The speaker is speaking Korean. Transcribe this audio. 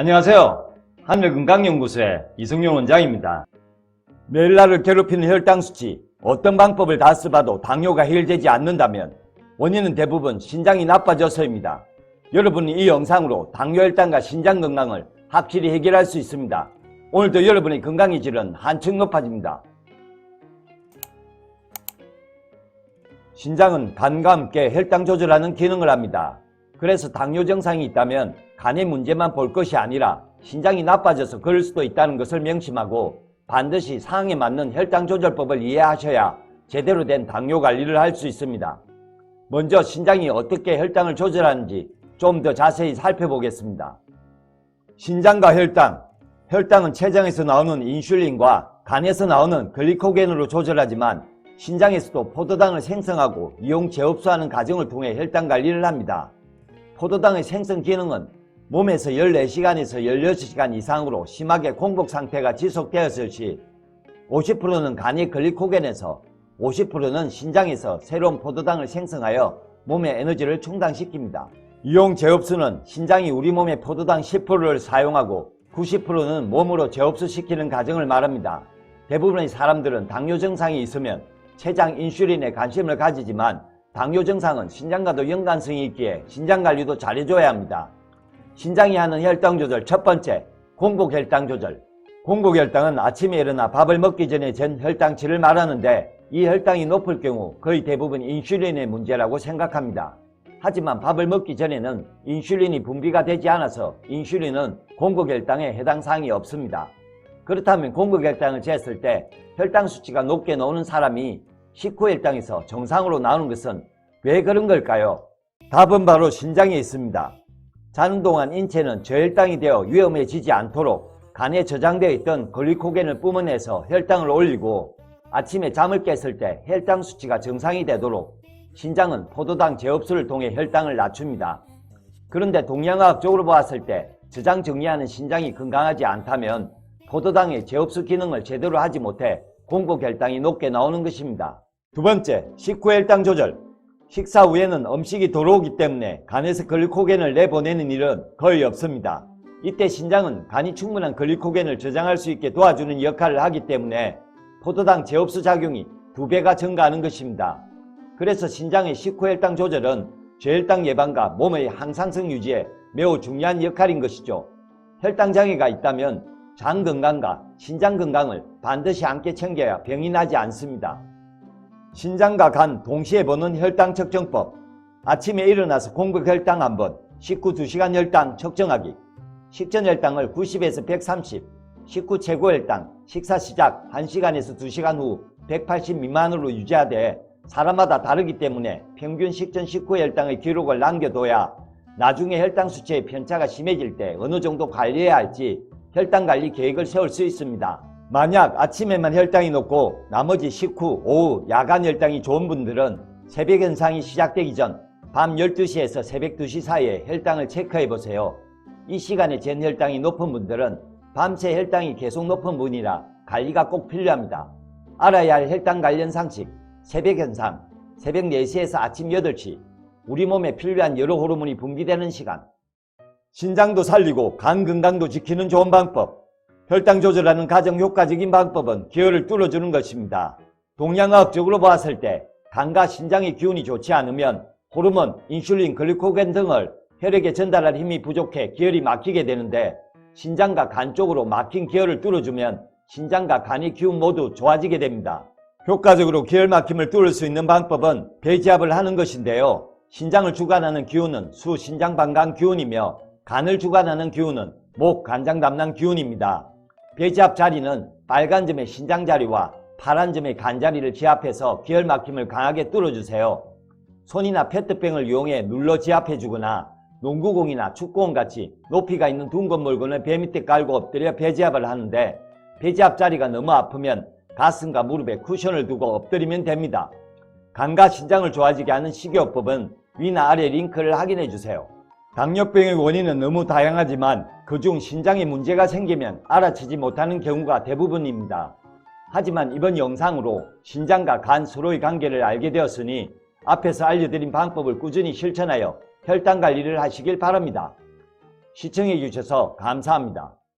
안녕하세요. 하늘건강연구소의 이성용 원장입니다. 매일 나를 괴롭히는 혈당 수치, 어떤 방법을 다 써봐도 당뇨가 해결되지 않는다면 원인은 대부분 신장이 나빠져서입니다. 여러분이 이 영상으로 당뇨 혈당과 신장 건강을 확실히 해결할 수 있습니다. 오늘도 여러분의 건강의 질은 한층 높아집니다. 신장은 간과 함께 혈당 조절하는 기능을 합니다. 그래서 당뇨 증상이 있다면 간의 문제만 볼 것이 아니라 신장이 나빠져서 그럴 수도 있다는 것을 명심하고 반드시 상황에 맞는 혈당 조절법을 이해하셔야 제대로 된 당뇨 관리를 할 수 있습니다. 먼저 신장이 어떻게 혈당을 조절하는지 좀 더 자세히 살펴보겠습니다. 신장과 혈당, 혈당은 췌장에서 나오는 인슐린과 간에서 나오는 글리코겐으로 조절하지만 신장에서도 포도당을 생성하고 이용 재흡수하는 과정을 통해 혈당 관리를 합니다. 포도당의 생성 기능은 몸에서 14시간에서 16시간 이상으로 심하게 공복 상태가 지속되었을 시 50%는 간의 글리코겐에서 50%는 신장에서 새로운 포도당을 생성하여 몸의 에너지를 충당시킵니다. 이용 재흡수는 신장이 우리 몸의 포도당 10%를 사용하고 90%는 몸으로 재흡수시키는 과정을 말합니다. 대부분의 사람들은 당뇨 증상이 있으면 췌장 인슐린에 관심을 가지지만 당뇨 증상은 신장과도 연관성이 있기에 신장 관리도 잘해줘야 합니다. 신장이 하는 혈당 조절 첫 번째, 공복 혈당 조절. 공복 혈당은 아침에 일어나 밥을 먹기 전에 잰 혈당치를 말하는데 이 혈당이 높을 경우 거의 대부분 인슐린의 문제라고 생각합니다. 하지만 밥을 먹기 전에는 인슐린이 분비가 되지 않아서 인슐린은 공복 혈당에 해당 사항이 없습니다. 그렇다면 공복 혈당을 쟀을 때 혈당 수치가 높게 나오는 사람이 식후 혈당에서 정상으로 나오는 것은 왜 그런 걸까요? 답은 바로 신장에 있습니다. 자는 동안 인체는 저혈당이 되어 위험해지지 않도록 간에 저장되어 있던 글리코겐을 뿜어내서 혈당을 올리고 아침에 잠을 깼을 때 혈당 수치가 정상이 되도록 신장은 포도당 재흡수를 통해 혈당을 낮춥니다. 그런데 동양화학적으로 보았을 때 저장 정리하는 신장이 건강하지 않다면 포도당의 재흡수 기능을 제대로 하지 못해 공복 혈당이 높게 나오는 것입니다. 두 번째, 식후 혈당 조절. 식사 후에는 음식이 들어오기 때문에 간에서 글리코겐을 내보내는 일은 거의 없습니다. 이때 신장은 간이 충분한 글리코겐을 저장할 수 있게 도와주는 역할을 하기 때문에 포도당 재흡수 작용이 두 배가 증가하는 것입니다. 그래서 신장의 식후 혈당 조절은 저혈당 예방과 몸의 항상성 유지에 매우 중요한 역할인 것이죠. 혈당 장애가 있다면 장 건강과 신장 건강을 반드시 함께 챙겨야 병이 나지 않습니다. 신장과 간 동시에 보는 혈당 측정법. 아침에 일어나서 공복 혈당 한번, 식후 2시간 혈당 측정하기. 식전 혈당을 90에서 130, 식후 최고 혈당, 식사 시작 1시간에서 2시간 후 180 미만으로 유지하되 사람마다 다르기 때문에 평균 식전 식후 혈당의 기록을 남겨둬야 나중에 혈당 수치의 편차가 심해질 때 어느 정도 관리해야 할지 혈당 관리 계획을 세울 수 있습니다. 만약 아침에만 혈당이 높고 나머지 식후, 오후, 야간 혈당이 좋은 분들은 새벽 현상이 시작되기 전 밤 12시에서 새벽 2시 사이에 혈당을 체크해 보세요. 이 시간에 잰 혈당이 높은 분들은 밤새 혈당이 계속 높은 분이라 관리가 꼭 필요합니다. 알아야 할 혈당 관련 상식, 새벽 현상, 새벽 4시에서 아침 8시, 우리 몸에 필요한 여러 호르몬이 분비되는 시간, 신장도 살리고 간 건강도 지키는 좋은 방법, 혈당 조절하는 가장 효과적인 방법은 기혈을 뚫어주는 것입니다. 동양화학적으로 보았을 때 간과 신장의 기운이 좋지 않으면 호르몬, 인슐린, 글리코겐 등을 혈액에 전달할 힘이 부족해 기혈이 막히게 되는데 신장과 간 쪽으로 막힌 기혈을 뚫어주면 신장과 간의 기운 모두 좋아지게 됩니다. 효과적으로 기혈 막힘을 뚫을 수 있는 방법은 배지압을 하는 것인데요. 신장을 주관하는 기운은 수 신장방광 기운이며 간을 주관하는 기운은 목 간장 담낭 기운입니다. 배지압 자리는 빨간 점의 신장 자리와 파란 점의 간 자리를 지압해서 기혈 막힘을 강하게 뚫어주세요. 손이나 페트병을 이용해 눌러 지압해주거나 농구공이나 축구공 같이 높이가 있는 둥근 물건을 배 밑에 깔고 엎드려 배지압을 하는데 배지압 자리가 너무 아프면 가슴과 무릎에 쿠션을 두고 엎드리면 됩니다. 간과 신장을 좋아지게 하는 식이요법은 위나 아래 링크를 확인해 주세요. 당뇨병의 원인은 너무 다양하지만 그중 신장에 문제가 생기면 알아채지 못하는 경우가 대부분입니다. 하지만 이번 영상으로 신장과 간 서로의 관계를 알게 되었으니 앞에서 알려드린 방법을 꾸준히 실천하여 혈당 관리를 하시길 바랍니다. 시청해 주셔서 감사합니다.